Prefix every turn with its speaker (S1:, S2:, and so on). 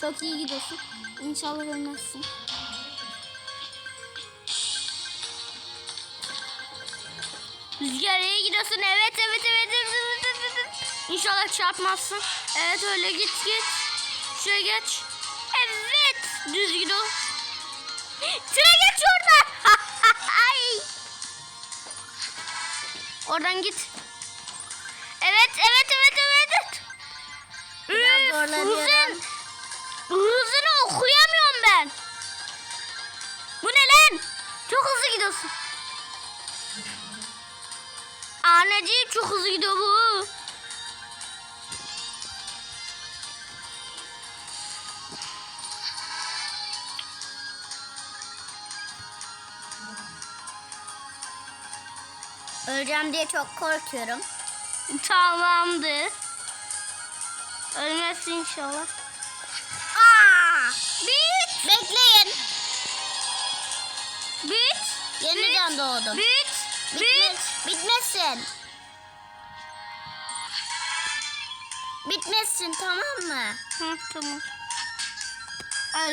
S1: Çok iyi gidiyorsun. İnşallah ölmezsin. Rüzgar iyi gidiyorsun. Evet evet evet. evet, evet, evet. İnşallah çarpmazsın. Evet öyle git git. Şuraya geç. Evet. Düz gidiyor. Şuraya geç oradan. Ay. Oradan git. Evet evet. evet. Çok hızlı gidiyorsun. Anneciğim çok hızlı gidiyor bu.
S2: Öleceğim diye çok korkuyorum.
S1: Tamamdır. Ölmezsin inşallah.
S2: Aa! Bit!
S1: Bit.
S2: Yeniden doğdum.
S1: Bit. Bit.
S2: Bitmez, bitmesin. Bitmesin tamam mı?
S1: Hı, tamam.